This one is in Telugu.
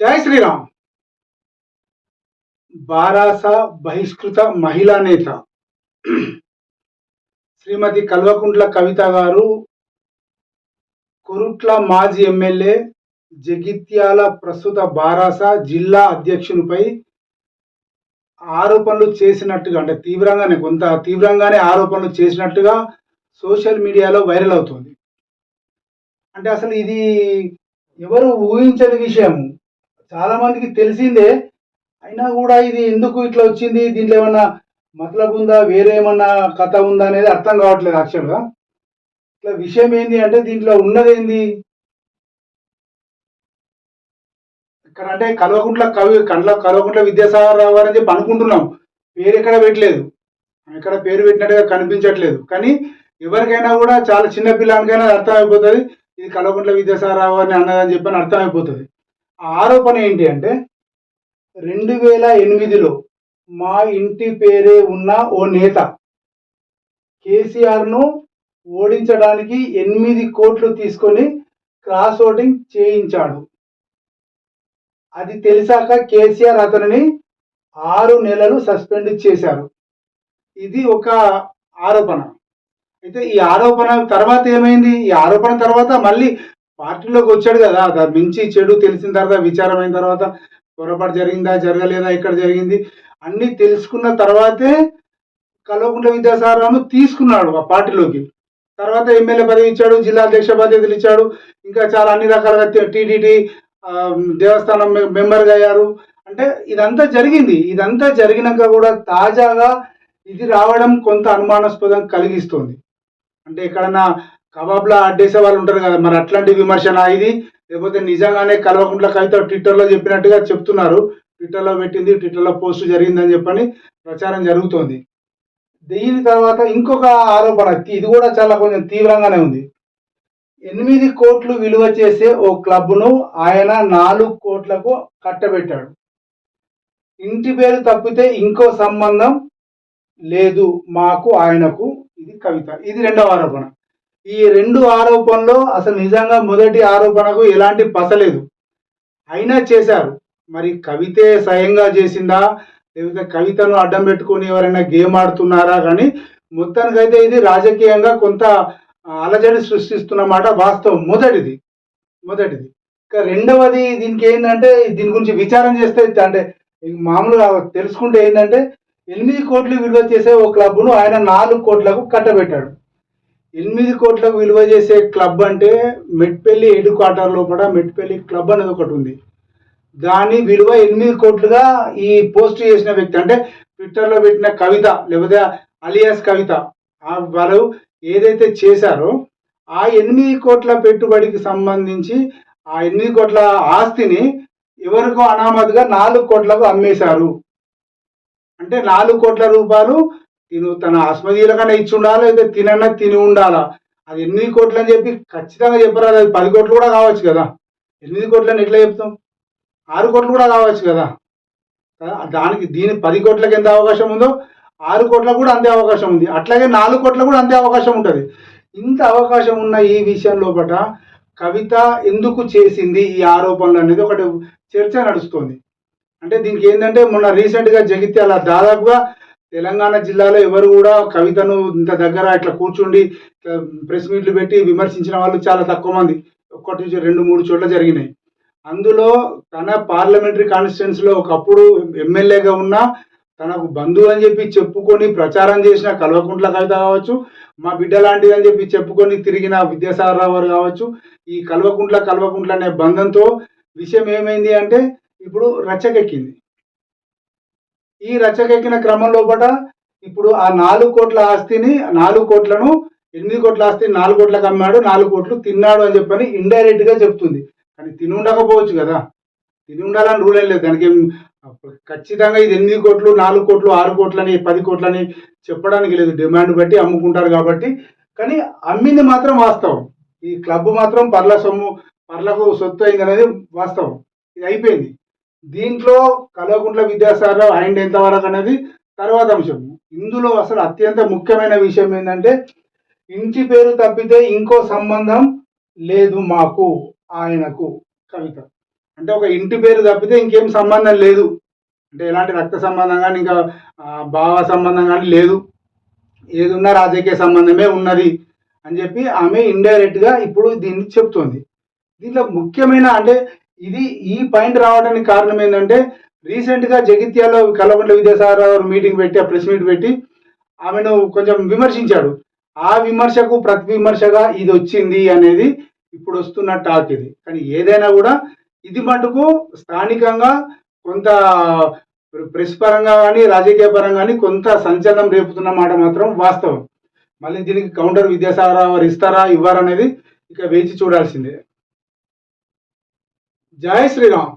జై శ్రీరామ్. బారాస బహిష్కృత మహిళా నేత. శ్రీమతి కల్వకుంట్ల కవిత గారు కొరుట్ల మాజీ ఎమ్మెల్యే జగిత్యాల ప్రస్తుత బారాస జిల్లా అధ్యక్షునిపై ఆరోపణలు చేసినట్టుగా అంటే తీవ్రంగానే కొంత తీవ్రంగానే ఆరోపణలు చేసినట్టుగా సోషల్ మీడియాలో వైరల్ అవుతుంది. అంటే అసలు ఇది ఎవరు ఊహించని విషయము. చాలా మందికి తెలిసిందే. అయినా కూడా ఇది ఎందుకు ఇట్లా వచ్చింది? దీంట్లో ఏమన్నా మతలబు ఉందా? వేరే ఏమన్నా కథ ఉందా అనేది అర్థం కావట్లేదు యాక్చువల్గా. ఇట్లా విషయం ఏంది అంటే దీంట్లో ఉన్నది ఏంది? ఇక్కడ అంటే కల్వకుంట్ల కవి కండ్ల కల్వకుంట్ల విద్యాసాగర్ రావు గారు అని చెప్పి అనుకుంటున్నాం. పేరు ఎక్కడ పెట్టలేదు. ఎక్కడ పేరు పెట్టినట్టుగా కనిపించట్లేదు. కానీ ఎవరికైనా కూడా చాలా చిన్న పిల్లలకైనా అర్థమైపోతుంది. ఇది కల్వకుంట్ల విద్యాసాగర్ రావు అని అన్నదని చెప్పని అర్థమైపోతుంది. ఆరోపణ ఏంటి అంటే రెండు వేల ఎనిమిదిలో మా ఇంటి పేరే ఉన్న ఓ నేత కేసీఆర్ను ఓడించడానికి ఎనిమిది కోట్లు తీసుకొని క్రాస్ ఓటింగ్ చేయించాడు. అది తెలిసాక కేసీఆర్ అతనిని ఆరు నెలలు సస్పెండ్ చేశారు. ఇది ఒక ఆరోపణ. అయితే ఈ ఆరోపణ తర్వాత ఏమైంది? ఈ ఆరోపణ తర్వాత మళ్ళీ పార్టీలోకి వచ్చాడు కదా దాని మించి చెడు తెలిసిన తర్వాత విచారమైన తర్వాత పొరపాటు జరిగిందా జరగలేదా ఎక్కడ జరిగింది అన్ని తెలుసుకున్న తర్వాతే కల్వకుంట్ల విద్యాసారాను తీసుకున్నాడు ఆ పార్టీలోకి. తర్వాత ఎమ్మెల్యే పదవి ఇచ్చాడు జిల్లా అధ్యక్ష బాధ్యతలు ఇచ్చాడు ఇంకా చాలా అన్ని రకాలుగా టీటీడీ దేవస్థానం మెంబర్గా అయ్యారు. అంటే ఇదంతా జరిగింది. ఇదంతా జరిగినాక కూడా తాజాగా ఇది రావడం కొంత అనుమానాస్పదం కలిగిస్తుంది. అంటే ఎక్కడన్నా కబాబ్లా అడ్డేసే వాళ్ళు ఉంటారు కదా మరి అట్లాంటి విమర్శన ఇది? లేకపోతే నిజంగానే కల్వకుంట్ల కవిత ట్విట్టర్లో చెప్పినట్టుగా చెప్తున్నారు. ట్విట్టర్లో పెట్టింది ట్విట్టర్లో పోస్ట్ జరిగిందని చెప్పని ప్రచారం జరుగుతోంది. దీని తర్వాత ఇంకొక ఆరోపణ ఇది కూడా చాలా కొంచెం తీవ్రంగానే ఉంది. ఎనిమిది కోట్లు విలువ చేసే ఓ క్లబ్ను ఆయన నాలుగు కోట్లకు కట్టబెట్టాడు. ఇంటి పేరు తప్పితే ఇంకో సంబంధం లేదు మాకు ఆయనకు. ఇది కవిత. ఇది రెండవ ఆరోపణ. ఈ రెండు ఆరోపణలో అసలు నిజంగా మొదటి ఆరోపణకు ఎలాంటి పసలేదు అయినా చేశారు. మరి కవితే స్వయంగా చేసిందా? లేకపోతే కవితను అడ్డం పెట్టుకొని ఎవరైనా గేమ్ ఆడుతున్నారా? కానీ మొత్తానికైతే ఇది రాజకీయంగా కొంత అలజడి సృష్టిస్తున్నమాట వాస్తవం. మొదటిది. మొదటిది. ఇక రెండవది దీనికి ఏంటంటే దీని గురించి విచారం చేస్తే అంటే మామూలుగా తెలుసుకుంటే ఏంటంటే ఎనిమిది కోట్లు విలువ చేసే ఓ క్లబ్ను ఆయన నాలుగు కోట్లకు కట్టబెట్టాడు. ఎనిమిది కోట్లకు విలువ చేసే క్లబ్ అంటే మెట్పల్లి హెడ్ క్వార్టర్ లోపల మెట్పల్లి క్లబ్ అనేది ఒకటి ఉంది. దాని విలువ ఎనిమిది కోట్లుగా ఈ పోస్ట్ చేసిన వ్యక్తి అంటే ట్విట్టర్లో పెట్టిన కవిత లేకపోతే అలియాస్ కవిత ఆ వారు ఏదైతే చేశారో ఆ ఎనిమిది కోట్ల పెట్టుబడికి సంబంధించి ఆ ఎనిమిది కోట్ల ఆస్తిని ఎవరికో అనామతిగా నాలుగు కోట్లకు అమ్మేశారు. అంటే నాలుగు కోట్ల రూపాయలు తిను తన ఆస్మదీయులకన్నా ఇచ్చి ఉండాలా లేదా తినన్నా తిని ఉండాలా? అది ఎనిమిది కోట్లు అని చెప్పి ఖచ్చితంగా చెప్పరాదు. అది పది కోట్లు కూడా కావచ్చు కదా. ఎనిమిది కోట్లని ఎట్లా చెప్తాం? ఆరు కోట్లు కూడా కావచ్చు కదా. కదా? దానికి దీని పది కోట్లకి ఎంత అవకాశం ఉందో ఆరు కోట్లకు కూడా అంతే అవకాశం ఉంది. అట్లాగే నాలుగు కోట్లకు కూడా అంతే అవకాశం ఉంటుంది. ఇంత అవకాశం ఉన్న ఈ విషయం లోపల కవిత ఎందుకు చేసింది ఈ ఆరోపణలు అనేది ఒకటి చర్చ నడుస్తుంది. అంటే దీనికి ఏంటంటే మొన్న రీసెంట్గా జగిత్యాల దాదాపుగా తెలంగాణ జిల్లాలో ఎవరు కూడా కవితను ఇంత దగ్గర ఇట్లా కూర్చుండి ప్రెస్ మీట్లు పెట్టి విమర్శించిన వాళ్ళు చాలా తక్కువ మంది. ఒక్కటి రెండు మూడు చోట్ల జరిగినాయి. అందులో తన పార్లమెంటరీ కాన్స్టిట్యున్సీలో ఒకప్పుడు ఎమ్మెల్యేగా ఉన్న తనకు బంధువు అని చెప్పి చెప్పుకొని ప్రచారం చేసిన కల్వకుంట్ల కవిత కావచ్చు మా బిడ్డ లాంటిది అని చెప్పి చెప్పుకొని తిరిగిన విద్యాసాగరరావు గారు కావచ్చు ఈ కల్వకుంట్ల కల్వకుంట్ల అనే బంధంతో విషయం ఏమైంది అంటే ఇప్పుడు రచ్చకెక్కింది. ఈ రచ్చకెక్కిన క్రమం లోపల ఇప్పుడు ఆ నాలుగు కోట్ల ఆస్తిని నాలుగు కోట్లను ఎనిమిది కోట్ల ఆస్తిని నాలుగు కోట్లకు అమ్మాడు నాలుగు కోట్లు తిన్నాడు అని చెప్పని ఇండైరెక్ట్గా చెప్తుంది. కానీ తిని ఉండకపోవచ్చు కదా. తిని ఉండాలని రూల్ ఏం లేదు. దానికి ఖచ్చితంగా ఇది ఎనిమిది కోట్లు నాలుగు కోట్లు ఆరు కోట్లని పది కోట్లని చెప్పడానికి లేదు. డిమాండ్ బట్టి అమ్ముకుంటారు కాబట్టి. కానీ అమ్మింది మాత్రం వాస్తవం. ఈ క్లబ్ మాత్రం పర్ల సొమ్ము పర్లకు సొత్తు అయింది అనేది వాస్తవం. ఇది అయిపోయింది. దీంట్లో కల్వకుంట్ల విద్యాసాగర్ ఆయన ఎంతవరకు అనేది తర్వాత అంశం. ఇందులో అసలు అత్యంత ముఖ్యమైన విషయం ఏంటంటే ఇంటి పేరు తప్పితే ఇంకో సంబంధం లేదు మాకు ఆయనకు కవిత. అంటే ఒక ఇంటి పేరు తప్పితే ఇంకేం సంబంధం లేదు. అంటే ఎలాంటి రక్త సంబంధం కానీ ఇంకా భావ సంబంధం కానీ లేదు. ఏదున్నా రాజకీయ సంబంధమే ఉన్నది అని చెప్పి ఆమె ఇండైరెక్ట్గా ఇప్పుడు దీన్ని చెప్తోంది. దీంట్లో ముఖ్యమైన అంటే ఇది ఈ పాయింట్ రావడానికి కారణం ఏంటంటే రీసెంట్గా జగిత్యాలో కల్వకుంట్ల విద్యాసాగర్ మీటింగ్ పెట్టి ఆ ప్రెస్ మీట్ పెట్టి ఆమెను కొంచెం విమర్శించాడు. ఆ విమర్శకు ప్రతి విమర్శగా ఇది వచ్చింది అనేది ఇప్పుడు వస్తున్న టాక్ ఇది. కానీ ఏదైనా కూడా ఇది మటుకు స్థానికంగా కొంత ప్రెస్ పరంగా కానీ రాజకీయ పరంగా కానీ కొంత సంచలనం రేపుతున్న మాట మాత్రం వాస్తవం. మళ్ళీ దీనికి కౌంటర్ విద్యాసాగర్ ఇస్తారా ఇవ్వరనేది ఇక వేచి చూడాల్సిందే. జై శ్రీరామ్